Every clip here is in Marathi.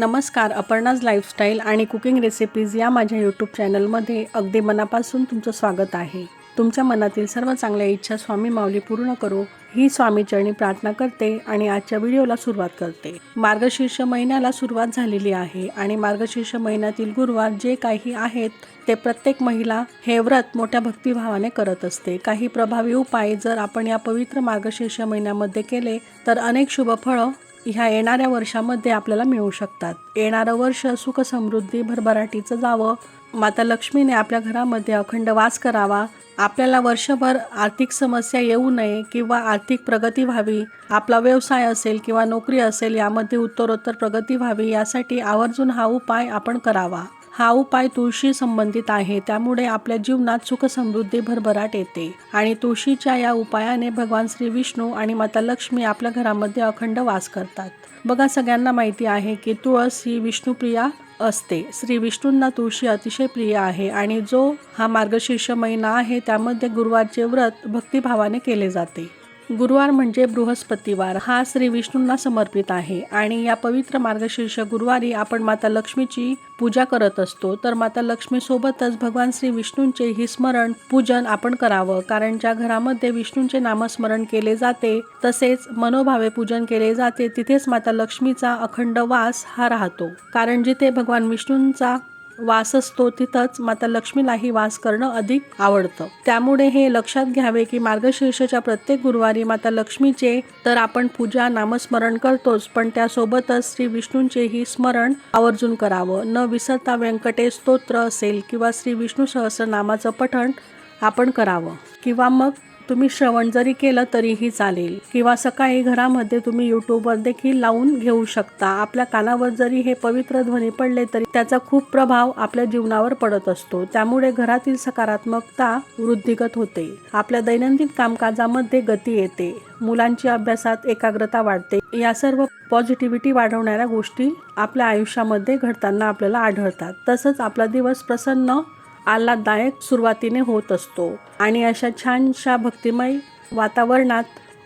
नमस्कार अपर्णाज लाईफस्टाईल आणि कुकिंग रेसिपीज या माझ्या यूट्यूब चॅनलमध्ये अगदी मनापासून तुमचं स्वागत आहे. तुमच्या मनातील सर्व चांगल्या इच्छा स्वामी माऊली पूर्ण करो ही स्वामीचरणी प्रार्थना करते आणि आजच्या व्हिडिओला सुरुवात करते. मार्गशीर्ष महिन्याला सुरुवात झालेली आहे आणि मार्गशीर्ष महिन्यातील गुरुवार जे काही आहेत ते प्रत्येक महिला हे व्रत मोठ्या भक्तिभावाने करत असते. काही प्रभावी उपाय जर आपण या पवित्र मार्गशीर्ष महिन्यामध्ये केले तर अनेक शुभ फळं ह्या येणाऱ्या वर्षामध्ये आपल्याला मिळू शकतात. येणारं वर्ष सुख समृद्धी भरभराटीचं जावं. माता लक्ष्मीने आपल्या घरामध्ये अखंड वास करावा. आपल्याला वर्षभर आर्थिक समस्या येऊ नये किंवा आर्थिक प्रगती व्हावी. आपला व्यवसाय असेल किंवा नोकरी असेल यामध्ये उत्तरोत्तर प्रगती व्हावी यासाठी आवर्जून हा उपाय आपण करावा. हा उपाय तुळशी संबंधित आहे. त्यामुळे आपल्या जीवनात सुख समृद्धी भरभराट येते. आणि तुळशीच्या या उपायाने भगवान श्री विष्णू आणि माता लक्ष्मी आपल्या घरामध्ये अखंड वास करतात. बघा सगळ्यांना माहिती आहे की तुळस ही विष्णुप्रिया असते. श्री विष्णूंना तुळशी अतिशय प्रिय आहे आणि जो हा मार्गशीर्ष महिना आहे त्यामध्ये गुरुवारचे व्रत भक्तिभावाने केले जाते. गुरुवार म्हणजे बृहस्पतिवार. हा श्री विष्णूंना समर्पित आहे. आणि या पवित्र मार्गशीर्ष गुरुवारी आपण माता लक्ष्मीची पूजा करत असतो. तर माता लक्ष्मीसोबतच भगवान श्री विष्णूंचे ही स्मरण पूजन आपण करावं. कारण ज्या घरामध्ये विष्णूंचे नामस्मरण केले जाते तसेच मनोभावे पूजन केले जाते तिथेच माता लक्ष्मीचा अखंड वास हा राहतो. कारण जिथे भगवान विष्णूंचा वास असतो तिथंच माता लक्ष्मीलाही वास करणं अधिक आवडतं. त्यामुळे हे लक्षात घ्यावे की मार्गशीर्षच्या प्रत्येक गुरुवारी माता लक्ष्मीचे तर आपण पूजा नामस्मरण करतोच पण त्यासोबतच श्री विष्णूंचेही स्मरण आवर्जून करावं. न विसरता व्यंकटेश स्तोत्र असेल किंवा श्री विष्णू सहस्रनामाचं पठण आपण करावं. किंवा मग तुम्ही श्रवण जरी केलं तरीही चालेल. किंवा सकाळी घरामध्ये तुम्ही यूट्यूबवर देखील लावून घेऊ शकता. आपल्या कानावर जरी हे पवित्र ध्वनी पडले तरी त्याचा खूप प्रभाव आपल्या जीवनावर पडत असतो. त्यामुळे घरातील सकारात्मकता वृद्धिगत होते. आपल्या दैनंदिन कामकाजामध्ये गती येते. मुलांची अभ्यासात एकाग्रता वाढते. या सर्व पॉझिटिव्हिटी वाढवणाऱ्या गोष्टी आपल्या आयुष्यामध्ये घडताना आपल्याला आढळतात. तसंच आपला दिवस प्रसन्न आल्हाददायक सुरुवातीने होत असतो. आणि अशा छानशा भक्तिमय वातावरणात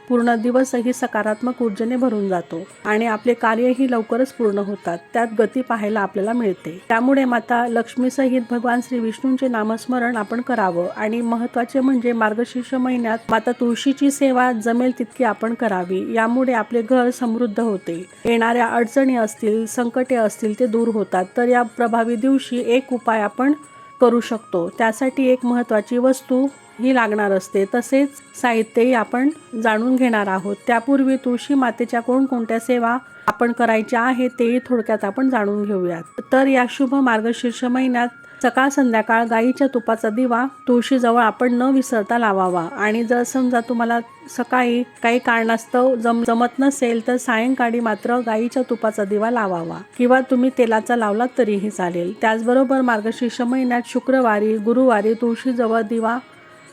पूर्ण दिवसही सकारात्मक ऊर्जेने भरून जातो. आणि आपले कार्यही लवकरच पूर्ण होतात. त्यात गती पाहायला आपल्याला मिळते. त्यामुळे माता लक्ष्मीसहित भगवान श्री विष्णूंचे नामस्मरण आपण करावं. आणि महत्त्वाचे म्हणजे मार्गशीर्ष महिन्यात माता तुळशीची सेवा जमेल तितकी आपण करावी. यामुळे आपले घर समृद्ध होते. येणाऱ्या अडचणी असतील संकटे असतील ते दूर होतात. तर या प्रभावी दिवशी एक उपाय आपण करू शकतो. त्यासाठी एक महत्त्वाची वस्तू ही लागणार असते. तसेच साहित्यही आपण जाणून घेणार आहोत. त्यापूर्वी तुळशी मातेच्या कोणकोणत्या सेवा आपण करायच्या आहे तेही थोडक्यात आपण जाणून घेऊयात. तर या शुभ मार्गशीर्ष महिन्यात सकाळ संध्याकाळ गाईच्या तुपाचा दिवा तुळशीजवळ आपण न विसरता लावावा. आणि जर समजा तुम्हाला सकाळी काही कारणास्तव जम जमत नसेल तर सायंकाळी मात्र गाईच्या तुपाचा दिवा लावावा. किंवा तुम्ही तेलाचा लावलात तरीही चालेल. त्याचबरोबर मार्गशीर्ष महिन्यात शुक्रवारी गुरुवारी तुळशीजवळ दिवा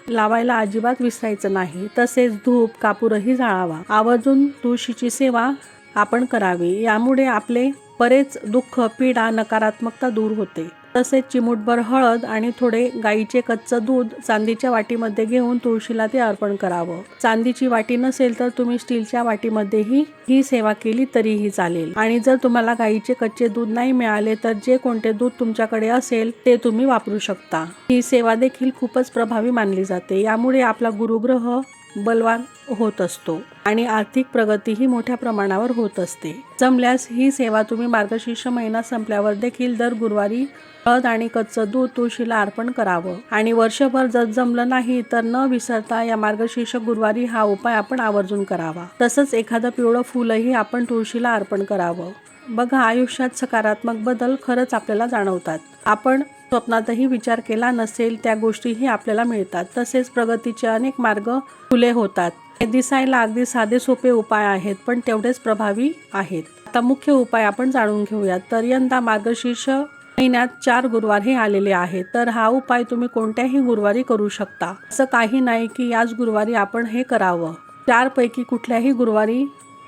लावायला अजिबात विसरायचं नाही. तसेच धूप कापूरही जाळावा. आवर्जून तुळशीची सेवा आपण करावी. यामुळे आपले बरेच दुःख पीडा नकारात्मकता दूर होते. तसेच चिमूटभर हळद आणि थोडे गाईचे कच्चं दूध चांदीच्या वाटीमध्ये घेऊन तुळशीला ते अर्पण करावं. चांदीची वाटी नसेल तर तुम्ही स्टीलच्या वाटीमध्येही ही सेवा केली तरीही चालेल. आणि जर तुम्हाला गाईचे कच्चे दूध नाही मिळाले तर जे कोणते दूध तुमच्याकडे असेल ते तुम्ही वापरू शकता. ही सेवा देखील खूपच प्रभावी मानली जाते. यामुळे आपला गुरुग्रह बलवान होत असतो. आणि आर्थिक प्रगतीही मोठ्या प्रमाणावर होत असते. जमल्यास ही सेवा तुम्ही मार्गशीर्ष महिना संपल्यावर देखील दर गुरुवारी हळद आणि कच्चं दूध तुळशीला अर्पण करावं. आणि वर्षभर जर जमलं नाही तर न विसरता या मार्गशीर्ष गुरुवारी हा उपाय आपण आवर्जून करावा. तसंच एखादं पिवळं फुलही आपण तुळशीला अर्पण करावं. बघा आयुष्यात सकारात्मक बदल खरंच आपल्याला जाणवतात. आपण स्वप्नातही विचार केला नसेल त्या गोष्टीही आपल्याला मिळतात. तसेच प्रगतीचे अनेक मार्ग खुले होतात. हे दिसायला अगदी साधे सोपे उपाय आहेत पण तेवढेच प्रभावी आहेत. आता मुख्य उपाय आपण जाणून घेऊयात. तर यंदा मार्गशीर्ष महिन्यात चार गुरुवार हे आलेले आहेत. तर हा उपाय तुम्ही कोणत्याही गुरुवारी करू शकता. असं काही नाही की याच गुरुवारी आपण हे करावं. चारपैकी कुठल्याही गुरुवारी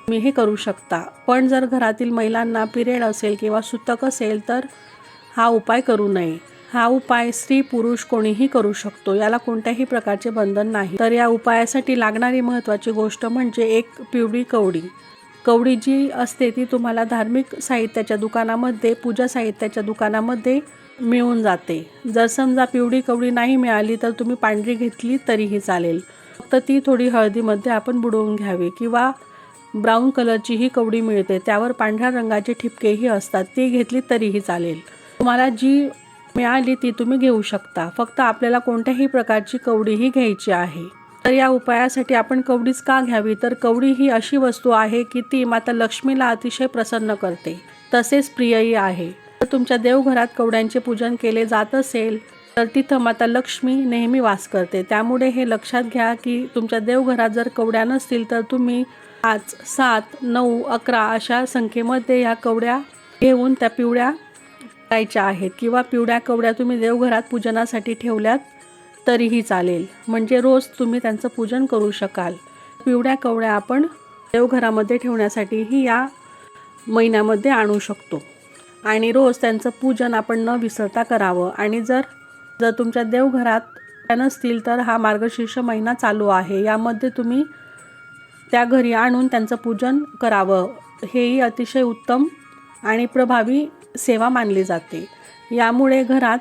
तुम्ही हे करू शकता. पण जर घरातील महिलांना पिरियड असेल किंवा सुतक असेल तर हा उपाय करू नये. हा उपाय स्त्री पुरुष कोणीही करू शकतो. याला कोणत्याही प्रकारचे बंधन नाही. तर या उपायासाठी लागणारी महत्त्वाची गोष्ट म्हणजे एक पिवळी कवडी. कवडी जी असते ती तुम्हाला धार्मिक साहित्याच्या दुकानामध्ये पूजा साहित्याच्या दुकानामध्ये मिळून जाते. जर समजा पिवळी कवडी नाही मिळाली तर तुम्ही पांढरी घेतली तरीही चालेल. फक्त ती थोडी हळदीमध्ये आपण बुडवून घ्यावी किंवा ब्राऊन कलरची ही कवडी मिळते. त्यावर पांढऱ्या रंगाचे ठिपकेही असतात. ती घेतली तरीही चालेल. तुम्हाला जी मिळाली ती तुम्ही घेऊ शकता. फक्त आपल्याला कोणत्याही प्रकारची कवडीही घ्यायची आहे. तर या उपायासाठी आपण कवडीच का घ्यावी? तर कवडी ही अशी वस्तू आहे की ती माता लक्ष्मीला अतिशय प्रसन्न करते. तसेच प्रियही आहे. तर तुमच्या देवघरात कवड्यांचे पूजन केले जात असेल तर तिथं माता लक्ष्मी नेहमी वास करते. त्यामुळे हे लक्षात घ्या की तुमच्या देवघरात जर कवड्या नसतील तर तुम्ही पाच सात नऊ अकरा अशा संख्येमध्ये ह्या कवड्या घेऊन त्या पिवळ्या करायच्या आहेत किंवा पिवळ्या कवड्या तुम्ही देवघरात पूजनासाठी ठेवल्यात तरीही चालेल. म्हणजे रोज तुम्ही त्यांचं पूजन करू शकाल. पिवळ्या कवड्या आपण देवघरामध्ये ठेवण्यासाठीही या महिन्यामध्ये आणू शकतो. आणि रोज त्यांचं पूजन आपण न विसरता करावं. आणि जर जर तुमच्या देवघरात त्या नसतील तर हा मार्गशीर्ष महिना चालू आहे. यामध्ये तुम्ही त्या घरी आणून त्यांचं पूजन करावं. हेही अतिशय उत्तम आणि प्रभावी सेवा मानली जाते. यामुळे घरात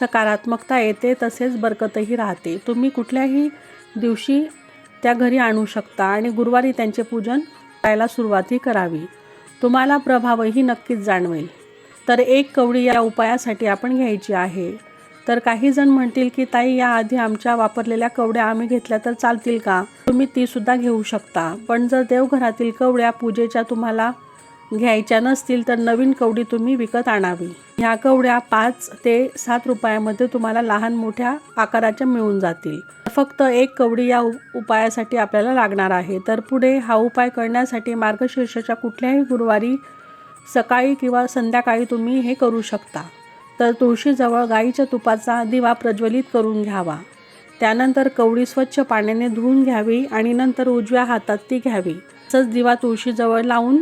सकारात्मकता येते तसेच बरकतही राहते. तुम्ही कुठल्याही दिवशी त्या घरी आणू शकता आणि गुरुवारी त्यांचे पूजन करायला सुरुवातही करावी. तुम्हाला प्रभावही नक्कीच जाणवेल. तर एक कवडी या उपायासाठी आपण घ्यायची आहे. तर काही जण म्हणतील की ताई याआधी आमच्या वापरलेल्या कवड्या आम्ही घेतल्या तर चालतील का? तुम्ही ती सुद्धा घेऊ शकता. पण जर देवघरातील कवड्या पूजेच्या तुम्हाला घ्यायच्या नसतील तर नवीन कवडी तुम्ही विकत आणावी. ह्या कवड्या पाच ते सात रुपयामध्ये तुम्हाला लहान मोठ्या आकाराच्या मिळून जातील. फक्त एक कवडी या उपायासाठी आपल्याला लागणार आहे. तर पुढे हा उपाय करण्यासाठी मार्गशीर्षाच्या कुठल्याही गुरुवारी सकाळी किंवा संध्याकाळी तुम्ही हे करू शकता. तर तुळशीजवळ गाईच्या तुपाचा दिवा प्रज्वलित करून घ्यावा. त्यानंतर कवडी स्वच्छ पाण्याने धुवून घ्यावी आणि नंतर उजव्या हातात ती घ्यावी. तसंच दिवा तुळशीजवळ लावून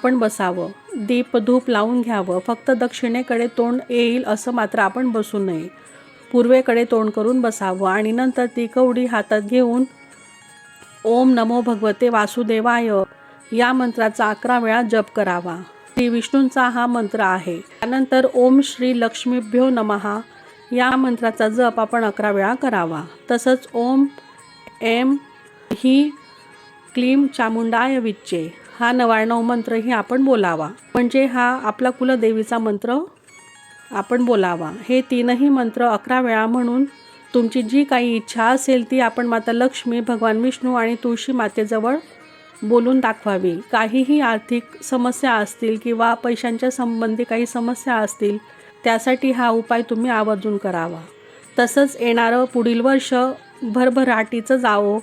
आपण बसावं. दीप धूप लावून घ्यावं. फक्त दक्षिणेकडे तोंड येईल असं मात्र आपण बसू नये. पूर्वेकडे तोंड करून बसावं आणि नंतर ती कवडी हातात घेऊन ओम नमो भगवते वासुदेवाय. या मंत्राचा अकरा वेळा जप करावा. श्री विष्णूंचा हा मंत्र आहे. त्यानंतर ओम श्री लक्ष्मीभ्यो नमहा या मंत्राचा जप आपण अकरा वेळा करावा. तसंच ओम एम ही क्लीम चामुंडाय विच्चे. हा नवाण्णव मंत्रही आपण बोलावा. म्हणजे हा आपला कुलदेवीचा मंत्र आपण बोलावा. हे तीनही मंत्र अकरा वेळा म्हणून तुमची जी काही इच्छा असेल ती आपण माता लक्ष्मी भगवान विष्णू आणि तुळशी मातेजवळ बोलून दाखवावी. काहीही आर्थिक समस्या असतील किंवा पैशांच्या संबंधी काही समस्या असतील त्यासाठी हा उपाय तुम्ही आवर्जून करावा. तसंच येणारं पुढील वर्ष भरभराटीचं जावो.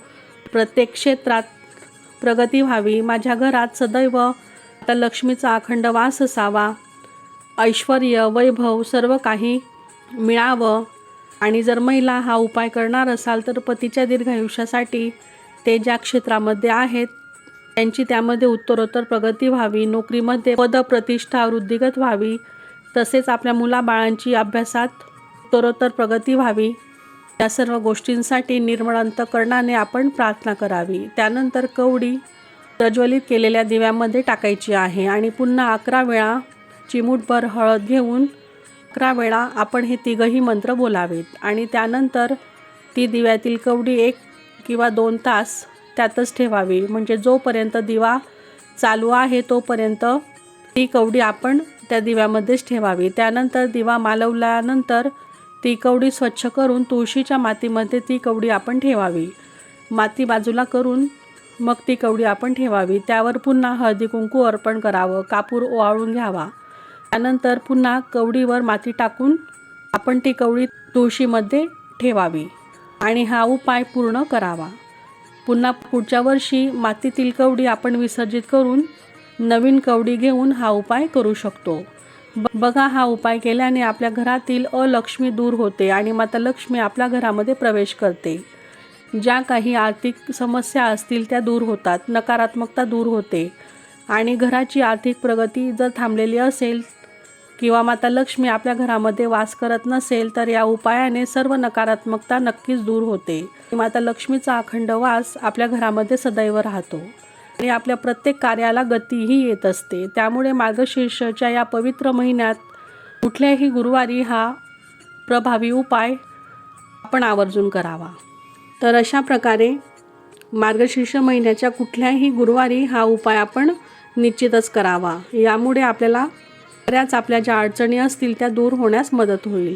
प्रत्येक क्षेत्रात प्रगती व्हावी. माझ्या घरात सदैव आता लक्ष्मीचा अखंड वास असावा. ऐश्वर वैभव सर्व काही मिळावं. आणि जर महिला हा उपाय करणार असाल तर पतीच्या दीर्घायुष्यासाठी ते ज्या क्षेत्रामध्ये आहेत त्यांची त्यामध्ये उत्तरोत्तर प्रगती व्हावी. नोकरीमध्ये पदप्रतिष्ठा वृद्धिगत व्हावी. तसेच आपल्या मुलाबाळांची अभ्यासात उत्तरोत्तर प्रगती व्हावी. या सर्व गोष्टींसाठी निर्मळ करणाने आपण प्रार्थना करावी. त्यानंतर कवडी प्रज्वलित केलेल्या दिव्यामध्ये टाकायची आहे आणि पुन्हा अकरा वेळा चिमूटभर हळद घेऊन अकरा वेळा आपण हे तिघही मंत्र बोलावेत. आणि त्यानंतर ती दिव्यातील कवडी एक किंवा दोन तास त्यातच ठेवावी. म्हणजे जोपर्यंत दिवा चालू आहे तोपर्यंत ती कवडी आपण त्या दिव्यामध्येच ठेवावी. त्यानंतर दिवा मालवल्यानंतर ती कवडी स्वच्छ करून तुळशीच्या मातीमध्ये ती कवडी आपण ठेवावी. माती बाजूला करून मग ती कवडी आपण ठेवावी. त्यावर पुन्हा हळदी कुंकू अर्पण करावं. कापूर ओवाळून घ्यावा. त्यानंतर पुन्हा कवडीवर माती टाकून आपण ती कवडी तुळशीमध्ये ठेवावी आणि हा उपाय पूर्ण करावा. पुन्हा पुढच्या वर्षी मातीतील कवडी आपण विसर्जित करून नवीन कवडी घेऊन हा उपाय करू शकतो. बघा हा उपाय केल्याने आपल्या घरातील अलक्ष्मी दूर होते आणि माता लक्ष्मी आपल्या घरामध्ये प्रवेश करते. ज्या काही आर्थिक समस्या असतील त्या दूर होतात नकारात्मकता दूर होते. आणि घराची आर्थिक प्रगती जर थांबलेली असेल किंवा माता लक्ष्मी आपल्या घरामध्ये वास करत नसेल तर या उपायाने सर्व नकारात्मकता नक्कीच दूर होते. माता लक्ष्मीचा अखंड वास आपल्या घरामध्ये सदैव राहतो. आणि आपल्या प्रत्येक कार्याला गतीही येत असते. त्यामुळे मार्गशीर्षच्या या पवित्र महिन्यात कुठल्याही गुरुवारी हा प्रभावी उपाय आपण आवर्जून करावा. तर अशा प्रकारे मार्गशीर्ष महिन्याच्या कुठल्याही गुरुवारी हा उपाय आपण निश्चितच करावा. यामुळे आपल्याला बऱ्याच आपल्या ज्या अडचणी असतील त्या दूर होण्यास मदत होईल.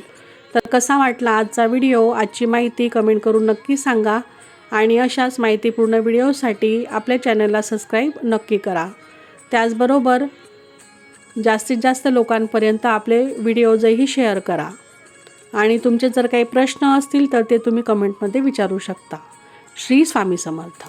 तर कसा वाटला आजचा व्हिडिओ? आजची माहिती कमेंट करून नक्की सांगा. आणि अशाच माहितीपूर्ण व्हिडिओसाठी आपल्या चॅनलला सबस्क्राईब नक्की करा. त्याचबरोबर जास्तीत जास्त लोकांपर्यंत आपले व्हिडिओजही शेअर करा. आणि तुमचे जर काही प्रश्न असतील तर ते तुम्ही कमेंटमध्ये विचारू शकता. श्री स्वामी समर्थ.